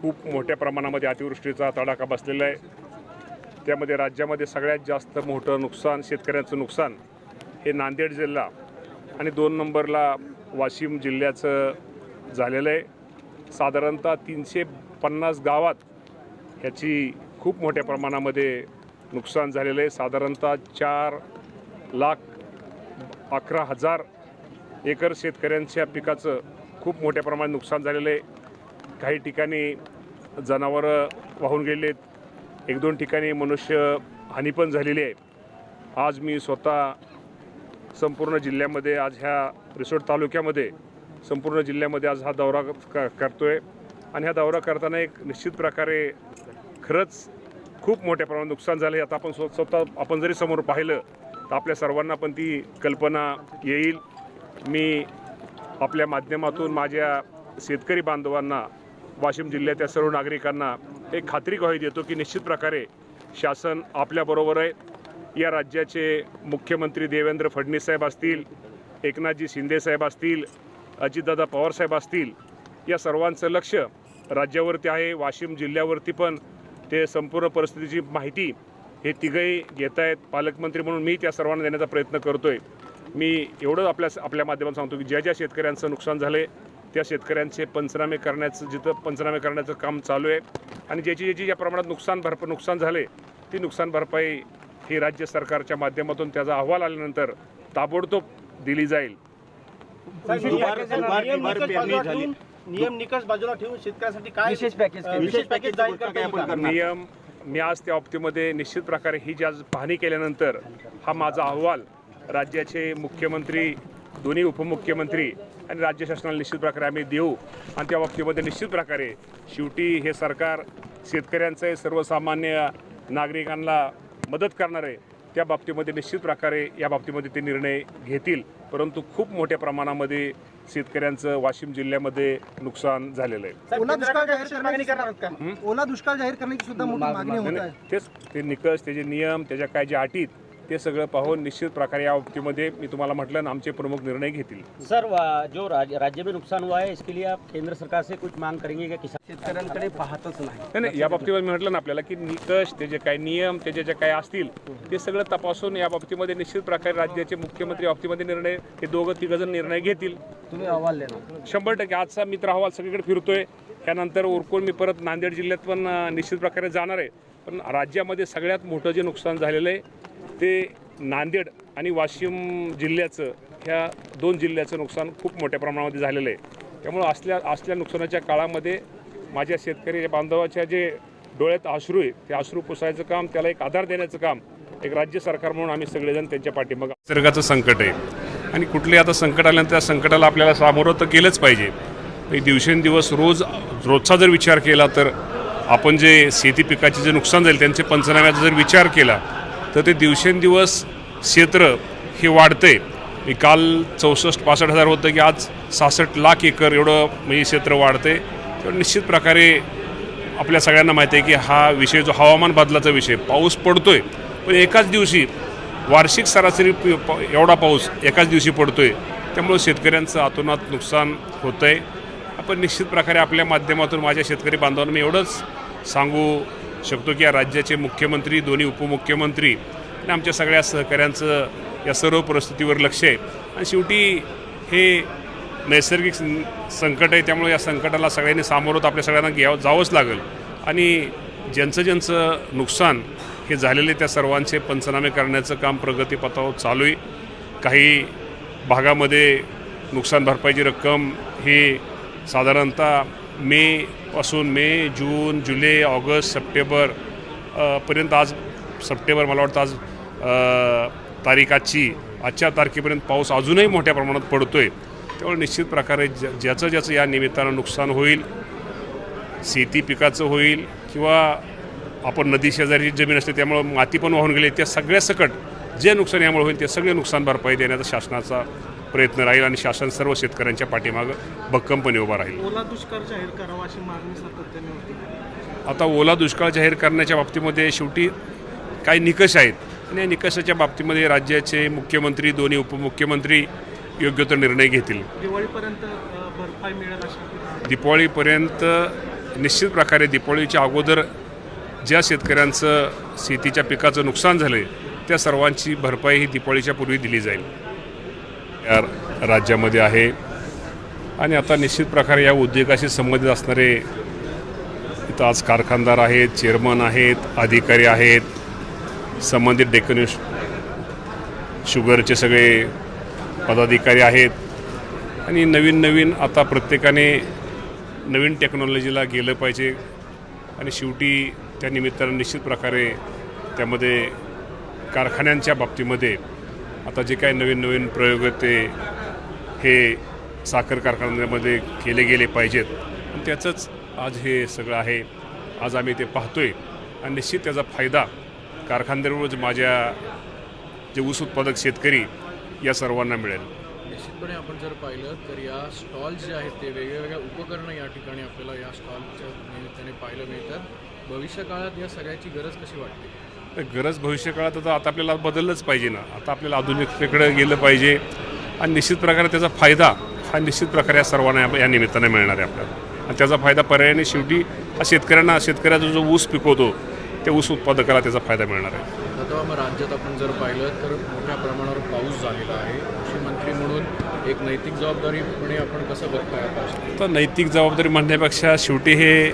खूप मोठ्या प्रमाणामध्ये अतिवृष्टीचा तडाखा बसलेला आहे. त्यामध्ये राज्यामध्ये सगळ्यात जास्त मोठं नुकसान शेतकऱ्यांचं नुकसान हे नांदेड जिल्हा आणि दोन नंबरला वाशिम जिल्ह्याचं झालेलं आहे. साधारणतः तीनशे पन्नास गावात ह्याची खूप मोठ्या प्रमाणामध्ये नुकसान झालेलं आहे. साधारणतः चार लाख अकरा हजार एकर शेतकऱ्यांच्या पिकाचं खूप मोठ्या प्रमाणात नुकसान झालेलं आहे. काही ठिकाणी जनावरं वाहून गेलेत. एक दोन ठिकाणी मनुष्य हानी पण झालेली आहे. आज मी स्वतः संपूर्ण जिल्ह्यामध्ये आज ह्या रिसोड तालुक्यामध्ये संपूर्ण जिल्ह्यामध्ये आज हा दौरा क करतो आहे आणि हा दौरा करताना एक निश्चित प्रकारे खरंच खूप मोठ्या प्रमाणात नुकसान झालं आहे आता आपण स्व स्वतः आपण जरी समोर पाहिलं तर आपल्या सर्वांना पण ती कल्पना येईल. मी आपल्या माध्यमातून माझ्या शेतकरी बांधवांना वाशिम जिल्ह्याच्या सर्व नागरिकांना एक खात्री ग्वाही देतो की निश्चित प्रकारे शासन आपल्याबरोबर आहे. या राज्याचे मुख्यमंत्री देवेंद्र फडणवीस साहेब असतील एकनाथजी शिंदेसाहेब असतील अजितदादा पवारसाहेब असतील या सर्वांचं लक्ष राज्यावरती आहे वाशिम जिल्ह्यावरती पण. ते संपूर्ण परिस्थितीची माहिती हे तिघही घेत आहेत. पालकमंत्री म्हणून मी त्या सर्वांना देण्याचा प्रयत्न करतो आहे मी एवढं आपल्या आपल्या माध्यमात सांगतो की ज्या ज्या शेतकऱ्यांचं नुकसान झाले त्या शेतकऱ्यांचे पंचनामे करण्याचं जिथं पंचनामे करण्याचं काम चालू आहे आणि ज्याची ज्याची ज्या प्रमाणात नुकसान भरप नुकसान झाले ती नुकसान भरपाई ही राज्य सरकारच्या माध्यमातून त्याचा अहवाल आल्यानंतर ताबडतोब दिली जाईल दुबार- दुबार- नियम दुबार निकष बाजूला झाली. ठेवून शेतकऱ्यासाठी काय विशेष पॅकेज. विशेष पॅकेज जाहीर करता येईल का? नियम मी आज त्या बाबतीमध्ये निश्चित प्रकारे ही जी आज पाहणी केल्यानंतर हा माझा अहवाल राज्याचे मुख्यमंत्री दोन्ही उपमुख्यमंत्री आणि राज्य शासनाला निश्चित प्रकारे आम्ही देऊ. आणि त्या बाबतीमध्ये निश्चित प्रकारे शेवटी हे सरकार शेतकऱ्यांचं आहे, सर्वसामान्य नागरिकांना मदत करणार आहे. त्या बाबतीमध्ये निश्चित प्रकारे या बाबतीमध्ये ते निर्णय घेतील. परंतु खूप मोठ्या प्रमाणामध्ये शेतकऱ्यांचं वाशिम जिल्ह्यामध्ये नुकसान झालेलं आहे. ओला दुष्काळ जाहीर करण्याची ओला दुष्काळ जाहीर करण्याची सुद्धा. तेच ते निकष त्याचे नियम त्याच्या काय जे अटीत ते सगळं पाहून निश्चित प्रकारे या बाबतीमध्ये मी तुम्हाला म्हटलं ना आमचे प्रमुख निर्णय घेतील. सर जो राज- राज्य में नुकसान हुआ है इसके लिए आप केंद्र सरकार से कुछ मांग करेंगे क्या किसान? शेतकऱ्यांकडे पाहतच नाही. नाही नाही या बाबतीमध्ये मी म्हटलं ना आपल्याला की निकष त्याचे काय नियम त्याचे जे काय असतील ते सगळं तपासून या बाबतीमध्ये निश्चित प्रकारे राज्याचे मुख्यमंत्री या बाबतीमध्ये निर्णय हे दोघं तिघजण निर्णय घेतील. तुम्ही अहवाल देणार शंभर टक्के आजचा मित्र अहवाल सगळीकडे फिरतोय. त्यानंतर उरकून मी परत नांदेड जिल्ह्यात पण निश्चित प्रकारे जाणार आहे. पण राज्यामध्ये सगळ्यात मोठं जे नुकसान झालेलं आहे ते नांदेड आणि वाशिम जिल्ह्याचं ह्या दोन जिल्ह्याचं नुकसान खूप मोठ्या प्रमाणामध्ये झालेलं आहे. त्यामुळं असल्या असल्या नुकसानाच्या काळामध्ये माझ्या शेतकरी बांधवाच्या जे डोळ्यात अश्रू आहे ते अश्रू पुसायचं काम त्याला एक आधार देण्याचं काम एक राज्य सरकार म्हणून आम्ही सगळेजण त्यांच्या पाठीमागं निसर्गाचं संकट आहे. आणि कुठले आता संकट आल्यानंतर त्या संकटाला आपल्याला सामोरं तर केलंच पाहिजे. दिवसेंदिवस रोज रोजचा जर विचार केला तर आपण जे शेती पिकाचे जे नुकसान झाले त्यांचे पंचनाम्याचा जर विचार केला तर ते दिवसेंदिवस क्षेत्र हे वाढते मी काल चौसष्ट पासष्ट हजार होतं की आज सहासष्ट लाख एकर एवढं म्हणजे क्षेत्र वाढते तर निश्चित प्रकारे आपल्या सगळ्यांना माहिती आहे की हा विषय जो हवामान बदलाचा विषय पाऊस पडतोय पण एकाच दिवशी वार्षिक सरासरी प- एवढा पाऊस एकाच दिवशी पडतोय. त्यामुळं शेतकऱ्यांचं आतोनात नुकसान होतं आहे आपण निश्चित प्रकारे आपल्या माध्यमातून माझ्या शेतकरी बांधवांना मी एवढंच सांगू शकतो की या राज्याचे मुख्यमंत्री दोन्ही उपमुख्यमंत्री आणि आमच्या सगळ्या सहकाऱ्यांचं या सर्व परिस्थितीवर लक्ष आहे. आणि शेवटी हे नैसर्गिक सं- संकट आहे त्यामुळे या संकटाला सगळ्यांनी सामोरं तर आपल्या सगळ्यांना घ्यावं जावंच लागेल. आणि ज्यांचं ज्यांचं नुकसान हे झालेले त्या सर्वांचे पंचनामे करण्याचं काम प्रगतीपथावर चालू आहे. काही भागामध्ये नुकसान भरपाईची रक्कम ही साधारणतः मे पासून मे जून जुलै ऑगस्ट सप्टेंबर पर्यंत आज सप्टेंबर मला वाटतं आज तारीखाची आजच्या तारखेपर्यंत पाऊस अजूनही मोठ्या प्रमाणात पडतो आहे त्यामुळे निश्चित प्रकारे ज ज्याचं ज्याचं या निमित्तानं नुकसान होईल शेती पिकाचं होईल किंवा आपण नदी शेजारी जमीन असते त्यामुळं माती पण वाहून गेली त्या सगळ्या सकट जे नुकसान यामुळे होईल ते सगळे नुकसान भरपाई देण्याचा शासनाचा प्रयत्न राहील आणि शासन सर्व शेतकऱ्यांच्या पाठीमागं भक्कमपणे उभा राहील. ओला दुष्काळ जाहीर करावा अशी मागणी सातत्याने होती. आता ओला दुष्काळ जाहीर करण्याच्या बाबतीमध्ये शेवटी काही निकष आहेत आणि या निकषाच्या बाबतीमध्ये राज्याचे मुख्यमंत्री दोन्ही उपमुख्यमंत्री योग्य तो निर्णय घेतील. दिवाळीपर्यंत भरपाई मिळेल अशी निश्चित प्रकारे दीपावलीच्या अगोदर ज्या शेतकऱ्यांचं शेतीच्या पिकाचं नुकसान झालं आहे त्या सर्वांची भरपाई ही दिपावलीच्या पूर्वी दिली जाईल. या राज्यामध्ये आहे. आणि आता निश्चित प्रकारे या उद्योगाशी संबंधित असणारे इथं आज कारखानदार आहेत चेअरमन आहेत अधिकारी आहेत. संबंधित डेकन शुगरचे सगळे पदाधिकारी आहेत. आणि नवीन नवीन आता प्रत्येकाने नवीन टेक्नॉलॉजीला गेलं पाहिजे. आणि शेवटी त्या निमित्तानं निश्चित प्रकारे त्यामध्ये कारखान्यांच्या बाबतीमध्ये आता जे काही नवीन नवीन प्रयोग ते हे साखर कारखान्यामध्ये केले गेले पाहिजेत. आणि त्याचंच आज हे सगळं आहे. आज आम्ही ते पाहतो आहे आणि निश्चित त्याचा फायदा कारखानदारावर माझ्या जे ऊस उत्पादक शेतकरी या सर्वांना मिळेल. निश्चितपणे आपण जर पाहिलं तर या स्टॉल्स जे आहेत ते वेगवेगळ्या उपकरणं या ठिकाणी आपल्याला या स्टॉलच्या निमित्ताने पाहायला मिळतात. भविष्यकाळात या सगळ्याची गरज कशी वाटते? तर गरज भविष्यकाळात आता आता आपल्याला बदललंच पाहिजे ना. आता आपल्याला आधुनिकतेकडे गेलं पाहिजे. आणि निश्चित प्रकारे त्याचा फायदा हा निश्चित प्रकारे या सर्वांना या- निमित्ताने मिळणार आहे आपल्याला. आणि त्याचा फायदा पर्यायाने शेवटी हा शेतकऱ्यांना शेतकऱ्याचा जो ऊस पिकवतो त्या ऊस उत्पादकाला त्याचा फायदा मिळणार आहे. आता मग राज्यात आपण जर पाहिलं तर मोठ्या प्रमाणावर पाऊस झालेला आहे. कृषी मंत्री म्हणून एक नैतिक जबाबदारीपणे आपण कसं बघताय आता? तर नैतिक जबाबदारी म्हणण्यापेक्षा शेवटी हे